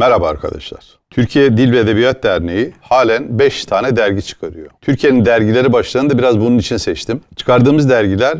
Merhaba arkadaşlar. Türkiye Dil ve Edebiyat Derneği halen 5 tane dergi çıkarıyor. Türkiye'nin dergileri başlarını da biraz bunun için seçtim. Çıkardığımız dergiler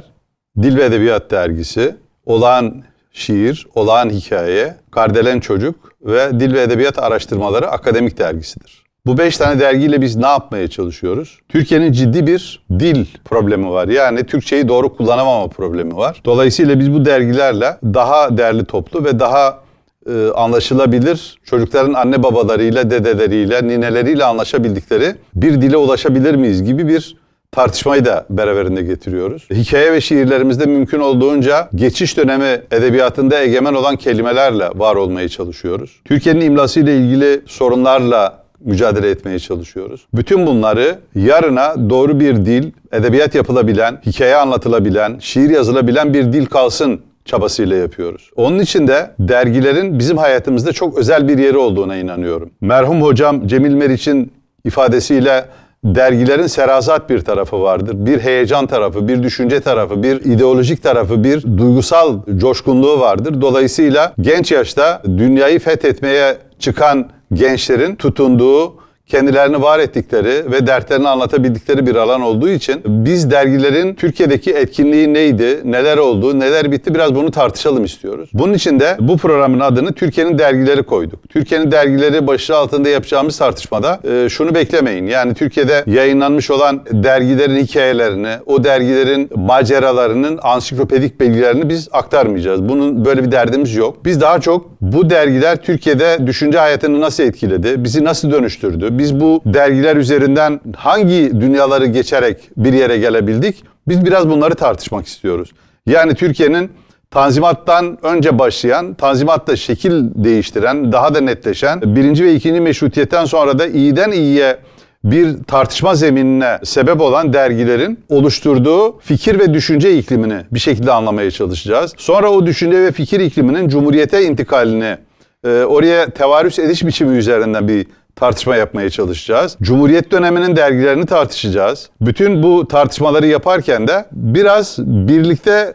Dil ve Edebiyat Dergisi, Olağan Şiir, Olağan Hikaye, Kardelen Çocuk ve Dil ve Edebiyat Araştırmaları Akademik Dergisidir. Bu beş tane dergiyle biz ne yapmaya çalışıyoruz? Türkiye'nin ciddi bir dil problemi var. Yani Türkçeyi doğru kullanamama problemi var. Dolayısıyla biz bu dergilerle daha değerli toplu ve daha e, anlaşılabilir, çocukların anne babalarıyla, dedeleriyle, nineleriyle anlaşabildikleri bir dile ulaşabilir miyiz gibi bir tartışmayı da beraberinde getiriyoruz. Hikaye ve şiirlerimizde mümkün olduğunca geçiş dönemi edebiyatında egemen olan kelimelerle var olmaya çalışıyoruz. Türkiye'nin imlası ile ilgili sorunlarla mücadele etmeye çalışıyoruz. Bütün bunları yarına doğru bir dil, edebiyat yapılabilen, hikaye anlatılabilen, şiir yazılabilen bir dil kalsın çabasıyla yapıyoruz. Onun için de dergilerin bizim hayatımızda çok özel bir yeri olduğuna inanıyorum. Merhum hocam Cemil Meriç'in ifadesiyle dergilerin serasat bir tarafı vardır. Bir heyecan tarafı, bir düşünce tarafı, bir ideolojik tarafı, bir duygusal coşkunluğu vardır. Dolayısıyla genç yaşta dünyayı fethetmeye çıkan gençlerin tutunduğu, kendilerini var ettikleri ve dertlerini anlatabildikleri bir alan olduğu için biz dergilerin Türkiye'deki etkinliği neydi, neler oldu, neler bitti biraz bunu tartışalım istiyoruz. Bunun için de bu programın adını Türkiye'nin dergileri koyduk. Türkiye'nin dergileri başlığı altında yapacağımız tartışmada e, şunu beklemeyin. Yani Türkiye'de yayınlanmış olan dergilerin hikayelerini, o dergilerin maceralarının ansiklopedik bilgilerini biz aktarmayacağız. Bunun böyle bir derdimiz yok. Biz daha çok bu dergiler Türkiye'de düşünce hayatını nasıl etkiledi, bizi nasıl dönüştürdü, biz bu dergiler üzerinden hangi dünyaları geçerek bir yere gelebildik? Biz biraz bunları tartışmak istiyoruz. Yani Türkiye'nin Tanzimat'tan önce başlayan, Tanzimat'ta şekil değiştiren, daha da netleşen, birinci ve ikinci meşrutiyetten sonra da iyiden iyiye bir tartışma zeminine sebep olan dergilerin oluşturduğu fikir ve düşünce iklimini bir şekilde anlamaya çalışacağız. Sonra o düşünce ve fikir ikliminin cumhuriyete intikalini, e, oraya tevarüs ediş biçimi üzerinden bir tartışma yapmaya çalışacağız. Cumhuriyet döneminin dergilerini tartışacağız. Bütün bu tartışmaları yaparken de biraz birlikte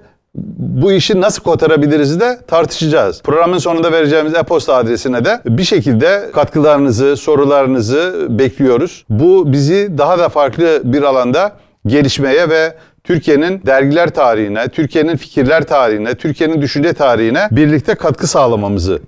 bu işi nasıl kotarabiliriz de tartışacağız. Programın sonunda vereceğimiz e-posta adresine de bir şekilde katkılarınızı, sorularınızı bekliyoruz. Bu bizi daha da farklı bir alanda gelişmeye ve Türkiye'nin dergiler tarihine, Türkiye'nin fikirler tarihine, Türkiye'nin düşünce tarihine birlikte katkı sağlamamızı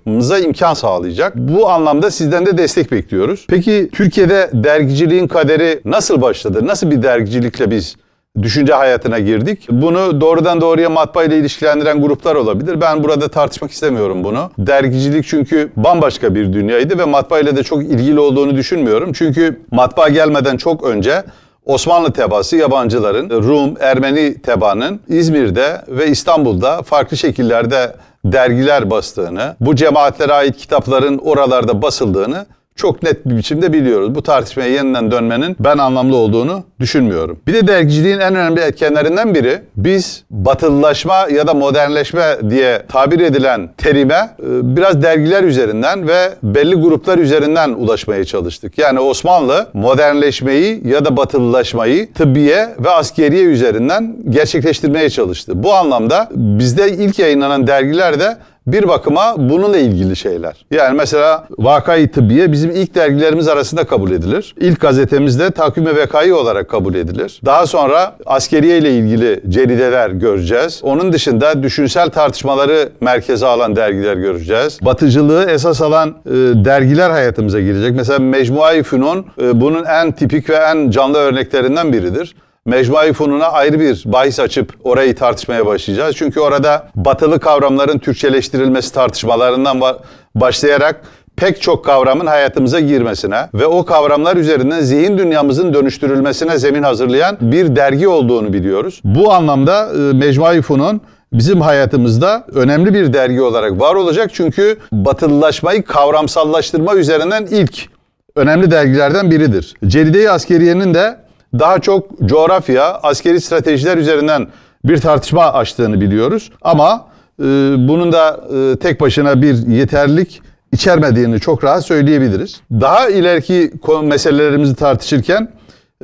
imkan sağlayacak. Bu anlamda sizden de destek bekliyoruz. Peki Türkiye'de dergiciliğin kaderi nasıl başladı? Nasıl bir dergicilikle biz düşünce hayatına girdik. Bunu doğrudan doğruya matbaa ile ilişkilendiren gruplar olabilir. Ben burada tartışmak istemiyorum bunu. Dergicilik çünkü bambaşka bir dünyaydı ve matbaa ile de çok ilgili olduğunu düşünmüyorum. Çünkü matbaa gelmeden çok önce Osmanlı tebaası yabancıların, Rum, Ermeni tebaanın İzmir'de ve İstanbul'da farklı şekillerde dergiler bastığını, bu cemaatlere ait kitapların oralarda basıldığını çok net bir biçimde biliyoruz. Bu tartışmaya yeniden dönmenin ben anlamlı olduğunu düşünmüyorum. Bir de dergiciliğin en önemli etkenlerinden biri biz batılılaşma ya da modernleşme diye tabir edilen terime e, biraz dergiler üzerinden ve belli gruplar üzerinden ulaşmaya çalıştık. Yani Osmanlı modernleşmeyi ya da batılılaşmayı tıbbiye ve askeriye üzerinden gerçekleştirmeye çalıştı. Bu anlamda bizde ilk yayınlanan dergiler de bir bakıma bununla ilgili şeyler. Yani mesela Vakayı Tıbbiye bizim ilk dergilerimiz arasında kabul edilir. İlk gazetemizde Takvime Vekayı olarak kabul edilir. Daha sonra askeriye ile ilgili cerideler göreceğiz. Onun dışında düşünsel tartışmaları merkeze alan dergiler göreceğiz. Batıcılığı esas alan e, dergiler hayatımıza girecek. Mesela Mecmuayı Fünun e, bunun en tipik ve en canlı örneklerinden biridir. Mecmuayı Funun'a ayrı bir bahis açıp orayı tartışmaya başlayacağız. Çünkü orada batılı kavramların Türkçeleştirilmesi tartışmalarından başlayarak pek çok kavramın hayatımıza girmesine ve o kavramlar üzerinden zihin dünyamızın dönüştürülmesine zemin hazırlayan bir dergi olduğunu biliyoruz. Bu anlamda e, Mecmuayı Funun bizim hayatımızda önemli bir dergi olarak var olacak. Çünkü batılılaşmayı kavramsallaştırma üzerinden ilk önemli dergilerden biridir. Ceride-i Askeriye'nin de daha çok coğrafya, askeri stratejiler üzerinden bir tartışma açtığını biliyoruz. Ama e, bunun da e, tek başına bir yeterlilik içermediğini çok rahat söyleyebiliriz. Daha ileriki meselelerimizi tartışırken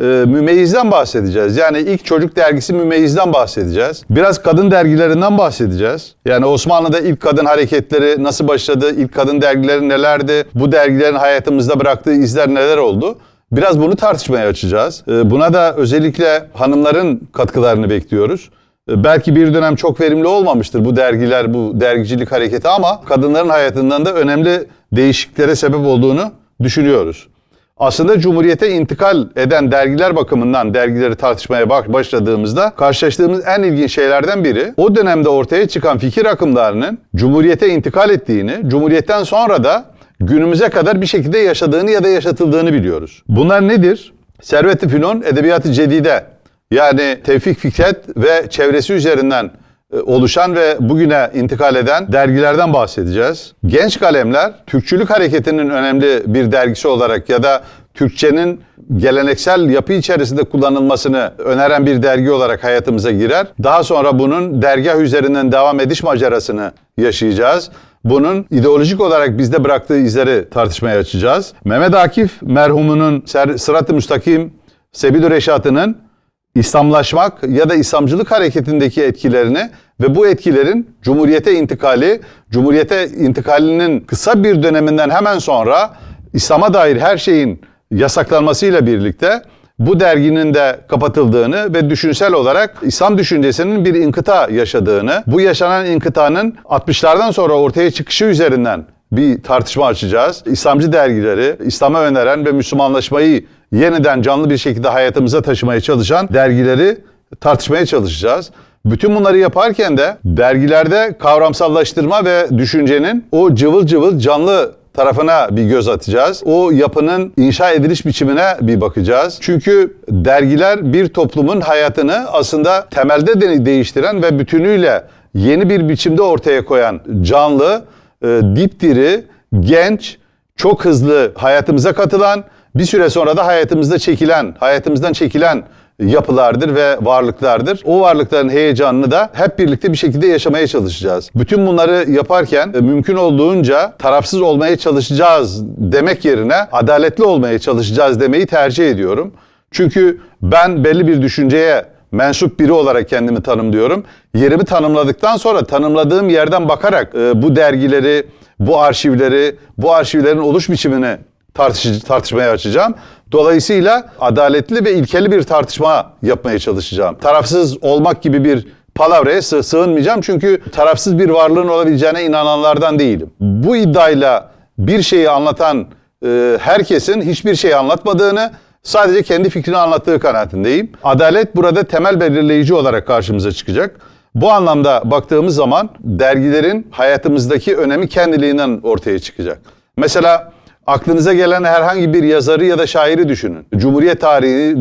e, Mümeyiz'den bahsedeceğiz. Yani ilk çocuk dergisi Mümeyiz'den bahsedeceğiz. Biraz kadın dergilerinden bahsedeceğiz. Yani Osmanlı'da ilk kadın hareketleri nasıl başladı, ilk kadın dergileri nelerdi, bu dergilerin hayatımızda bıraktığı izler neler oldu? Biraz bunu tartışmaya açacağız. E, Buna da özellikle hanımların katkılarını bekliyoruz. E, Belki bir dönem çok verimli olmamıştır bu dergiler, bu dergicilik hareketi ama kadınların hayatından da önemli değişikliklere sebep olduğunu düşünüyoruz. Aslında Cumhuriyete intikal eden dergiler bakımından dergileri tartışmaya başladığımızda karşılaştığımız en ilginç şeylerden biri o dönemde ortaya çıkan fikir akımlarının Cumhuriyete intikal ettiğini, Cumhuriyetten sonra da günümüze kadar bir şekilde yaşadığını ya da yaşatıldığını biliyoruz. Bunlar nedir? Servet-i Fünun Edebiyat-ı Cedide yani Tevfik Fikret ve çevresi üzerinden e, oluşan ve bugüne intikal eden dergilerden bahsedeceğiz. Genç Kalemler, Türkçülük hareketinin önemli bir dergisi olarak ya da Türkçenin geleneksel yapı içerisinde kullanılmasını öneren bir dergi olarak hayatımıza girer. Daha sonra bunun dergah üzerinden devam ediş macerasını yaşayacağız. Bunun ideolojik olarak bizde bıraktığı izleri tartışmaya açacağız. Mehmet Akif merhumunun Sırat-ı Müstakim, Sebil-i Reşat'ının İslamlaşmak ya da İslamcılık hareketindeki etkilerini ve bu etkilerin Cumhuriyete intikali, Cumhuriyete intikalinin kısa bir döneminden hemen sonra İslam'a dair her şeyin yasaklanmasıyla birlikte bu derginin de kapatıldığını ve düşünsel olarak İslam düşüncesinin bir inkıta yaşadığını, bu yaşanan inkıtanın 60'lardan sonra ortaya çıkışı üzerinden bir tartışma açacağız. İslamcı dergileri, İslam'a öneren ve Müslümanlaşmayı yeniden canlı bir şekilde hayatımıza taşımaya çalışan dergileri tartışmaya çalışacağız. Bütün bunları yaparken de dergilerde kavramsallaştırma ve düşüncenin o cıvıl cıvıl canlı tarafına bir göz atacağız. O yapının inşa ediliş biçimine bir bakacağız. Çünkü dergiler bir toplumun hayatını aslında temelde de değiştiren ve bütünüyle yeni bir biçimde ortaya koyan canlı, e, dipdiri, genç, çok hızlı hayatımıza katılan, bir süre sonra da hayatımızda çekilen, hayatımızdan çekilen yapılardır ve varlıklardır. O varlıkların heyecanını da hep birlikte bir şekilde yaşamaya çalışacağız. Bütün bunları yaparken e, mümkün olduğunca tarafsız olmaya çalışacağız demek yerine adaletli olmaya çalışacağız demeyi tercih ediyorum. Çünkü ben belli bir düşünceye mensup biri olarak kendimi tanımlıyorum. Yerimi tanımladıktan sonra tanımladığım yerden bakarak e, bu dergileri, bu arşivleri, bu arşivlerin oluş biçimini tartış tartışmaya açacağım. Dolayısıyla adaletli ve ilkeli bir tartışma yapmaya çalışacağım. Tarafsız olmak gibi bir palavraya sığ- sığınmayacağım çünkü tarafsız bir varlığın olabileceğine inananlardan değilim. Bu iddiayla bir şeyi anlatan e, herkesin hiçbir şey anlatmadığını, sadece kendi fikrini anlattığı kanaatindeyim. Adalet burada temel belirleyici olarak karşımıza çıkacak. Bu anlamda baktığımız zaman dergilerin hayatımızdaki önemi kendiliğinden ortaya çıkacak. Mesela aklınıza gelen herhangi bir yazarı ya da şairi düşünün. Cumhuriyet tarihi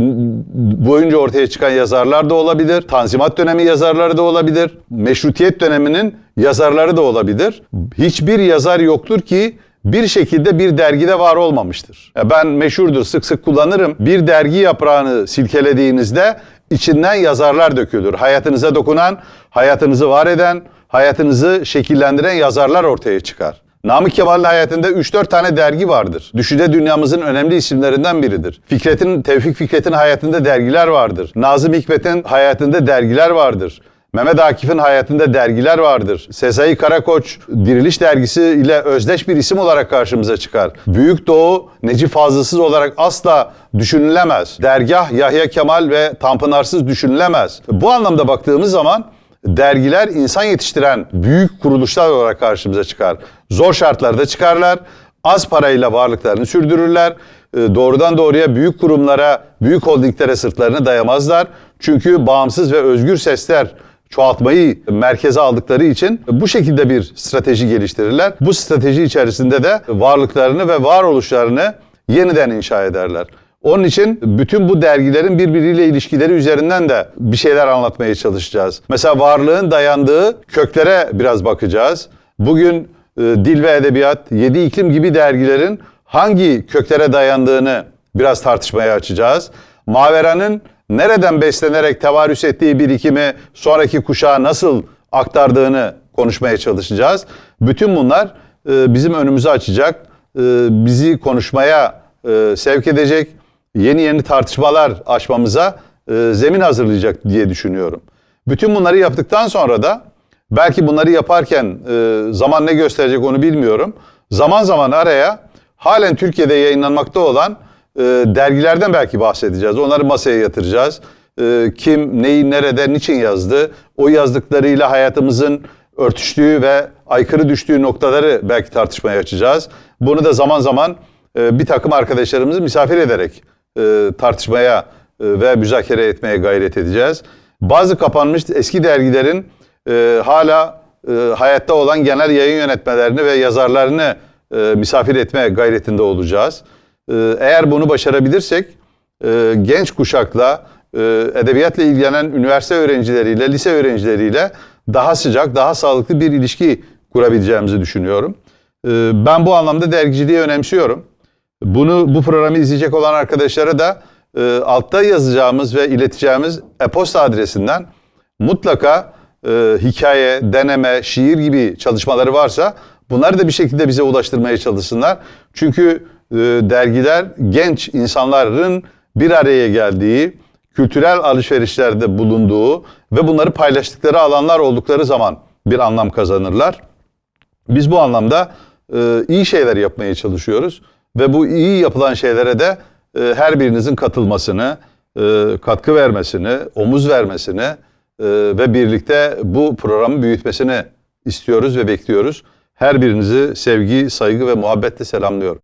boyunca ortaya çıkan yazarlar da olabilir. Tanzimat dönemi yazarları da olabilir. Meşrutiyet döneminin yazarları da olabilir. Hiçbir yazar yoktur ki bir şekilde bir dergide var olmamıştır. Ben meşhurdur, sık sık kullanırım. Bir dergi yaprağını silkelediğinizde içinden yazarlar dökülür. Hayatınıza dokunan, hayatınızı var eden, hayatınızı şekillendiren yazarlar ortaya çıkar. Namık Kemal'in hayatında 3-4 tane dergi vardır. Düşünce dünyamızın önemli isimlerinden biridir. Fikret'in, Tevfik Fikret'in hayatında dergiler vardır. Nazım Hikmet'in hayatında dergiler vardır. Mehmet Akif'in hayatında dergiler vardır. Sezai Karakoç Diriliş dergisi ile özdeş bir isim olarak karşımıza çıkar. Büyük Doğu Necip Fazılsız olarak asla düşünülemez. Dergah Yahya Kemal ve Tanpınarsız düşünülemez. Bu anlamda baktığımız zaman dergiler insan yetiştiren büyük kuruluşlar olarak karşımıza çıkar. Zor şartlarda çıkarlar. Az parayla varlıklarını sürdürürler. E, Doğrudan doğruya büyük kurumlara, büyük holdinglere sırtlarını dayamazlar. Çünkü bağımsız ve özgür sesler çoğaltmayı merkeze aldıkları için bu şekilde bir strateji geliştirirler. Bu strateji içerisinde de varlıklarını ve varoluşlarını yeniden inşa ederler. Onun için bütün bu dergilerin birbiriyle ilişkileri üzerinden de bir şeyler anlatmaya çalışacağız. Mesela varlığın dayandığı köklere biraz bakacağız. Bugün e, Dil ve Edebiyat, Yedi İklim gibi dergilerin hangi köklere dayandığını biraz tartışmaya açacağız. Mavera'nın nereden beslenerek tevarüs ettiği birikimi sonraki kuşağa nasıl aktardığını konuşmaya çalışacağız. Bütün bunlar e, bizim önümüzü açacak, e, bizi konuşmaya e, sevk edecek yeni yeni tartışmalar açmamıza e, zemin hazırlayacak diye düşünüyorum. Bütün bunları yaptıktan sonra da belki bunları yaparken e, zaman ne gösterecek onu bilmiyorum. Zaman zaman araya halen Türkiye'de yayınlanmakta olan e, dergilerden belki bahsedeceğiz. Onları masaya yatıracağız. E, kim neyi nerede niçin yazdı? O yazdıklarıyla hayatımızın örtüştüğü ve aykırı düştüğü noktaları belki tartışmaya açacağız. Bunu da zaman zaman bir takım arkadaşlarımızı misafir ederek e, tartışmaya e, ve müzakere etmeye gayret edeceğiz. Bazı kapanmış eski dergilerin e, hala e, hayatta olan genel yayın yönetmelerini ve yazarlarını e, misafir etme gayretinde olacağız. E, eğer bunu başarabilirsek e, genç kuşakla, e, edebiyatla ilgilenen üniversite öğrencileriyle, lise öğrencileriyle daha sıcak, daha sağlıklı bir ilişki kurabileceğimizi düşünüyorum. E, ben bu anlamda dergiciliği önemsiyorum. Bunu bu programı izleyecek olan arkadaşlara da e, altta yazacağımız ve ileteceğimiz e-posta adresinden mutlaka e, hikaye, deneme, şiir gibi çalışmaları varsa bunları da bir şekilde bize ulaştırmaya çalışsınlar. Çünkü e, dergiler genç insanların bir araya geldiği, kültürel alışverişlerde bulunduğu ve bunları paylaştıkları alanlar oldukları zaman bir anlam kazanırlar. Biz bu anlamda e, iyi şeyler yapmaya çalışıyoruz ve bu iyi yapılan şeylere de e, her birinizin katılmasını, e, katkı vermesini, omuz vermesini e, ve birlikte bu programı büyütmesini istiyoruz ve bekliyoruz. Her birinizi sevgi, saygı ve muhabbetle selamlıyorum.